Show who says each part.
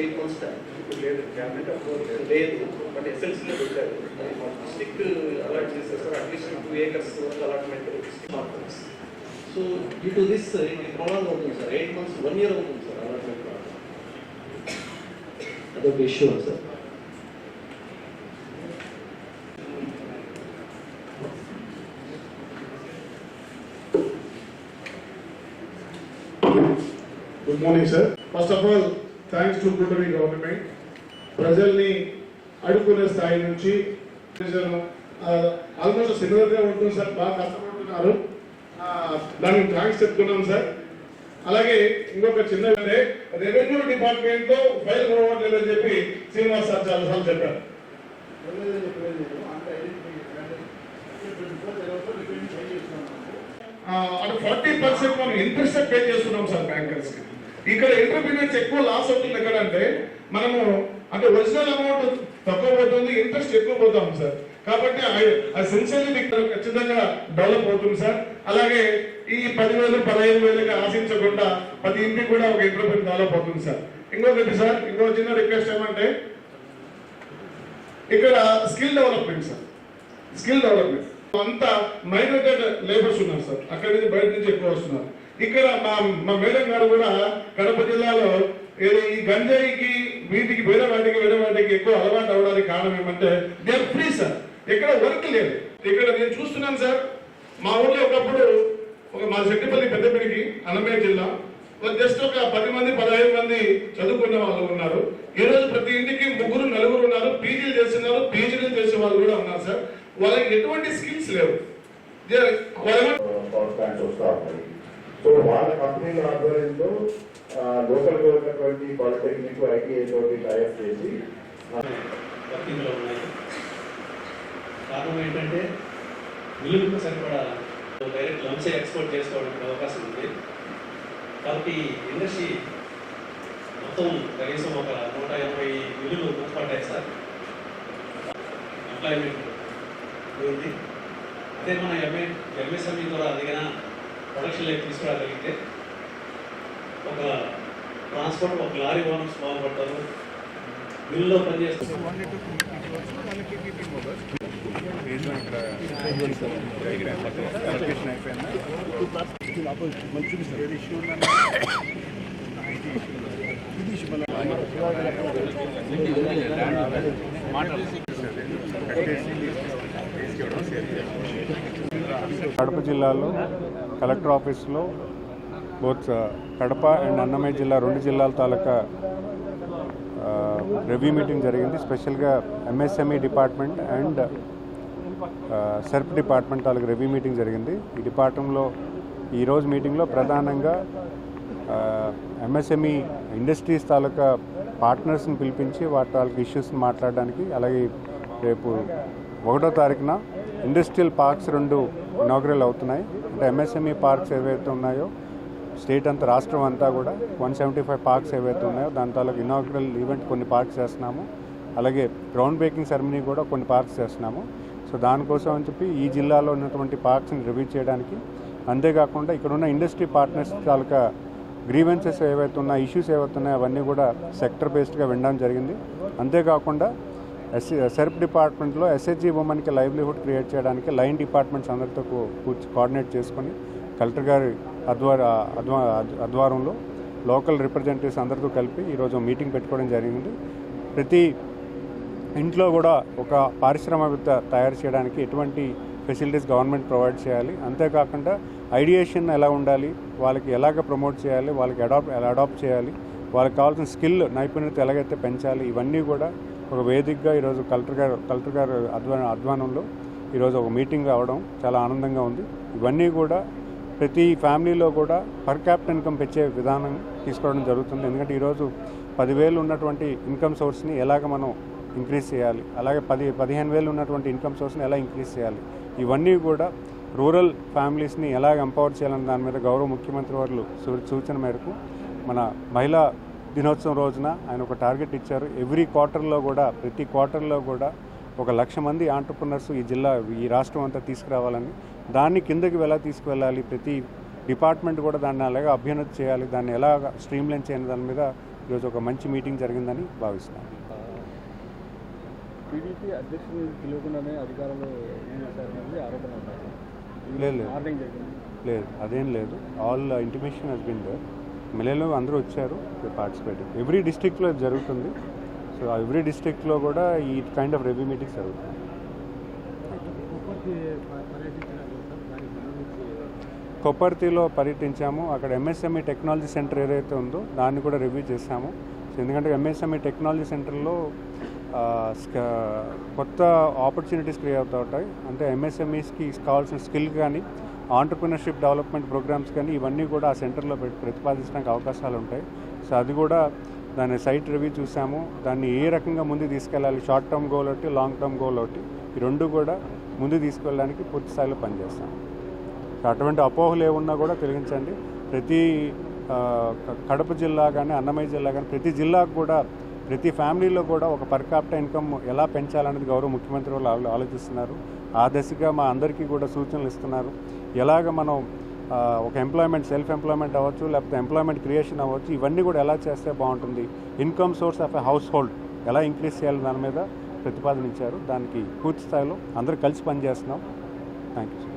Speaker 1: Eight months time ఇప్పుడు లేదు cabinet approval లేదు. బట్ ఎస్ఎల్సీలో పెట్టారు. డిస్టిక్ అలాట్ చేసేస్తారు. At least two acres allotment markets so due to this ఇది ప్రొలాంగ్ అవుతుంది sir eight months one year అవుతుంది సార్ అలాట్మెంట్ అదొక issue sir
Speaker 2: good morning sir first of all thanks to కూటమి government. ప్రజల్ని అడుక్కునే స్థాయి నుంచి ఆల్మోస్ట్ సిమిలర్గా ఉంటుంది సార్ బాగా కష్టపడుతున్నారు. దానికి థ్యాంక్స్ చెప్తున్నాం సార్. అలాగే ఇంకొక చిన్న రెవెన్యూ డిపార్ట్మెంట్తో ఫైల్ కొనవట్లేదని చెప్పి శ్రీనివాస్ సార్ చాలాసార్లు చెప్పారు. అటు ఫార్టీ పర్సెంట్ మనం ఇంట్రెస్ట్ పే చేస్తున్నాం సార్ బ్యాంకర్స్కి. ఇక్కడ ఎంటర్ప్రీనర్స్ ఎక్కువ లాస్ అవుతుంది. ఎక్కడంటే మనము అంటే ఒరిజినల్ అమౌంట్ తక్కువ పోతుంది ఇంట్రెస్ట్ ఎక్కువ పోతాం సార్. కాబట్టి అది సిన్సియర్లీ ఖచ్చితంగా డెవలప్ అవుతుంది సార్. అలాగే ఈ పదివేలు పదహైదు వేలకి ఆశించకుండా ప్రతి ఇంటికి కూడా ఒక ఇంప్రూవ్మెంట్ డెవలప్ అవుతుంది సార్. ఇంకొకటి సార్ ఇంకో చిన్న రిక్వెస్ట్ ఏమంటే ఇక్కడ skill development sir. Skill development అంతా మైగ్రేటెడ్ లేబర్స్ ఉన్నారు సార్. అక్కడి నుంచి బయట నుంచి ఎక్కువ వస్తున్నారు. ఇక్కడ మా మా మేడం గారు కూడా కడప జిల్లాలో ఈ గంజాయికి వీటికి వేరే వాటికి వేరే వాటికి ఎక్కువ అలవాటు అవడానికి కారణం ఏమంటే దే ఫ్రీ సార్ ఇక్కడ వర్క్ లేదు. ఇక్కడ నేను చూస్తున్నాను సార్ మా ఊళ్ళో ఒకప్పుడు ఒక మా శెట్టిపల్లి పెద్దపల్లికి అన్నమయ్య జిల్లా జస్ట్ ఒక పది మంది పదహైదు మంది చదువుకున్న వాళ్ళు ఉన్నారు. ఈ రోజు ప్రతి ఇంటికి ముగ్గురు నలుగురు ఉన్నారు పీజీలు చేస్తున్నారు పీజీలు చేసే వాళ్ళు కూడా ఉన్నారు సార్ వాళ్ళకి ఎటువంటి స్కిల్స్ లేవు.
Speaker 3: సో వాళ్ళ కంపెనీల ఆధ్వర్యంలో లోకల్ ఉన్నటువంటి పాలిటెక్నిక్ ఐటీఐ తోటి టైప్ చేసి
Speaker 4: వర్కింగ్లో ఉన్నాయి. కారణం ఏంటంటే మిల్లులకు సరిపడా డైరెక్ట్ లంచే ఎక్స్పోర్ట్ చేసుకోవడానికి అవకాశం ఉంది. కాబట్టి ఇండస్ట్రీ మొత్తం కనీసం ఒక నూట ఎనభై మిల్లులు మూతపడ్డాయి సార్. ఎంప్లాయ్మెంట్ ఉంది. అదే మన ఎంఏ ఎంఎస్ఎంఈ ద్వారా అదిగిన ప్రొడక్షన్లోకి తీసుకురాగలిగితే ఒక ట్రాన్స్పోర్ట్ ఒక లారీ ఓనర్స్ బాగుపడతారు మిల్లులో పనిచేస్తూ
Speaker 5: కడప జిల్లాలో కలెక్టర్ ఆఫీస్లో బోత్ కడప అండ్ అన్నమయ్య జిల్లా రెండు జిల్లాల తాలూకా రివ్యూ మీటింగ్ జరిగింది. స్పెషల్గా MSME department and SERP department taluka review meeting జరిగింది. ఈ డిపార్ట్మెంట్లో ఈరోజు మీటింగ్లో ప్రధానంగా ఎంఎస్ఎంఈ ఇండస్ట్రీస్ తాలూకా పార్ట్నర్స్ని పిలిపించి వాటి తాలూకా ఇష్యూస్ని మాట్లాడడానికి అలాగే రేపు ఒకటో తారీఖున ఇండస్ట్రియల్ పార్క్స్ రెండు ఇనాగ్రల్ అవుతున్నాయి. అంటే ఎంఎస్ఎంఈ పార్క్స్ ఏవైతే ఉన్నాయో స్టేట్ అంతా రాష్ట్రం అంతా కూడా వన్ సెవెంటీ ఫైవ్ పార్క్స్ ఏవైతే ఉన్నాయో దాని తాలూకు ఇనాగ్రల్ ఈవెంట్ కొన్ని పార్క్స్ చేస్తున్నాము. అలాగే గ్రౌండ్ బ్రేకింగ్ సెరమనీ కూడా కొన్ని పార్క్స్ చేస్తున్నాము. సో దానికోసం అని చెప్పి ఈ జిల్లాలో ఉన్నటువంటి పార్క్స్ని రివ్యూ చేయడానికి అంతేకాకుండా ఇక్కడ ఉన్న ఇండస్ట్రీ పార్ట్నర్స్ తాలూకా గ్రీవెన్సెస్ ఏవైతే ఉన్నాయో ఇష్యూస్ ఏవైతే ఉన్నాయో అవన్నీ కూడా సెక్టర్ బేస్డ్గా వినడం జరిగింది. అంతేకాకుండా ఎస్ సెర్ప్ డిపార్ట్మెంట్లో ఎస్హెచ్జి ఉమెన్కి లైవ్లీహుడ్ క్రియేట్ చేయడానికి లైన్ డిపార్ట్మెంట్స్ అందరితో కూర్చు కోఆర్డినేట్ చేసుకొని కలెక్టర్ గారి అద్వార అద్వా అద్వారంలో లోకల్ రిప్రజెంటేటివ్స్ అందరితో కలిపి ఈరోజు మీటింగ్ పెట్టుకోవడం జరిగింది. ప్రతి ఇంట్లో కూడా ఒక పారిశ్రామికత తయారు చేయడానికి ఎటువంటి ఫెసిలిటీస్ గవర్నమెంట్ ప్రొవైడ్ చేయాలి. అంతేకాకుండా ఐడియేషన్ ఎలా ఉండాలి వాళ్ళకి ఎలాగ ప్రమోట్ చేయాలి వాళ్ళకి అడాప్ట్ ఎలా అడాప్ట్ చేయాలి వాళ్ళకి కావాల్సిన స్కిల్ నైపుణ్యత ఎలాగైతే పెంచాలి ఇవన్నీ కూడా ఒక వేదికగా ఈరోజు కలెక్టర్ గారు కలెక్టర్ గారు అధ్వాన అధ్వానంలో ఈరోజు ఒక మీటింగ్ అవడం చాలా ఆనందంగా ఉంది. ఇవన్నీ కూడా ప్రతి ఫ్యామిలీలో కూడా పర్ క్యాపిటల్ ఇన్కమ్ పెంచే విధానం తీసుకోవడం జరుగుతుంది. ఎందుకంటే ఈరోజు పదివేలు ఉన్నటువంటి ఇన్కమ్ సోర్స్ని ఎలాగ మనం ఇంక్రీజ్ చేయాలి? అలాగే పది పదిహేను వేలు ఉన్నటువంటి ఇన్కమ్ సోర్స్ని ఎలా ఇంక్రీజ్ చేయాలి? ఇవన్నీ కూడా రూరల్ ఫ్యామిలీస్ని ఎలాగ ఎంపవర్ చేయాలని దాని మీద గౌరవ ముఖ్యమంత్రి వారు సూ- సూచన మేరకు మన మహిళా దినోత్సవం రోజున ఆయన ఒక టార్గెట్ ఇచ్చారు. ఎవ్రీ క్వార్టర్లో కూడా ప్రతి క్వార్టర్లో కూడా ఒక లక్ష మంది ఆంటర్ప్రినర్స్ ఈ జిల్లా ఈ రాష్ట్రం అంతా తీసుకురావాలని దాన్ని కిందకి ఎలా తీసుకువెళ్ళాలి ప్రతి డిపార్ట్మెంట్ కూడా దాన్ని అలాగే అభ్యున్నతి చేయాలి దాన్ని ఎలా స్ట్రీమ్లైన్ చేయని దాని మీద ఈరోజు ఒక మంచి మీటింగ్ జరిగిందని భావిస్తున్నాను
Speaker 6: టీడీపీ పిలవకుండానే అధికారంలో
Speaker 5: లేదు, లేదు. లేదు అదేం లేదు. All intimation has been there ఎమ్మెల్యేలు అందరూ వచ్చారు పార్టిసిపేట్ ఎవ్రీ డిస్ట్రిక్ట్లో ఇది జరుగుతుంది. సో ఎవ్రీ డిస్ట్రిక్ట్లో కూడా ఈ కైండ్ ఆఫ్ రివ్యూ మీటింగ్స్ జరుగుతుంది. కొప్పర్తిలో పర్యటించాము. అక్కడ ఎంఎస్ఎంఈ టెక్నాలజీ సెంటర్ ఏదైతే ఉందో దాన్ని కూడా రివ్యూ చేశాము. సో ఎందుకంటే ఎంఎస్ఎంఈ టెక్నాలజీ సెంటర్లో కొత్త ఆపర్చునిటీస్ క్రియేట్ అవుతూ ఉంటాయి. అంటే ఎంఎస్ఎంఈస్కి కావాల్సిన స్కిల్ కానీ ఆంటర్ప్రినర్షిప్ డెవలప్మెంట్ ప్రోగ్రామ్స్ కానీ ఇవన్నీ కూడా ఆ సెంటర్లో పెట్టి ప్రతిపాదించడానికి అవకాశాలు ఉంటాయి. సో అది కూడా దాని సైట్ రివ్యూ చూసాము. దాన్ని ఏ రకంగా ముందు తీసుకెళ్ళాలి? షార్ట్ టర్మ్ గోల్ ఒకటి లాంగ్ టర్మ్ గోల్ ఒకటి ఈ రెండు కూడా ముందు తీసుకెళ్ళడానికి పూర్తి స్థాయిలో పనిచేస్తాం. సో అటువంటి అపోహలు ఏమున్నా కూడా తొలగించండి. ప్రతి కడప జిల్లా కానీ అన్నమయ్య జిల్లా కానీ ప్రతి జిల్లాకు కూడా ప్రతి ఫ్యామిలీలో కూడా ఒక పర్ క్యాపిటల్ ఇన్కమ్ ఎలా పెంచాలనేది గౌరవ ముఖ్యమంత్రి వాళ్ళు ఆలోచిస్తున్నారు. ఆ దశగా మా అందరికీ కూడా సూచనలు ఇస్తున్నారు. ఎలాగ మనం ఒక ఎంప్లాయ్మెంట్ సెల్ఫ్ ఎంప్లాయ్మెంట్ అవ్వచ్చు లేకపోతే ఎంప్లాయ్మెంట్ క్రియేషన్ అవ్వచ్చు ఇవన్నీ కూడా ఎలా చేస్తే బాగుంటుంది? Income source of a household ఎలా ఇంక్రీజ్ చేయాలి దాని మీద ప్రతిపాదన ఇచ్చారు దానికి పూర్తి స్థాయిలో అందరూ కలిసి పనిచేస్తున్నాం. Thank you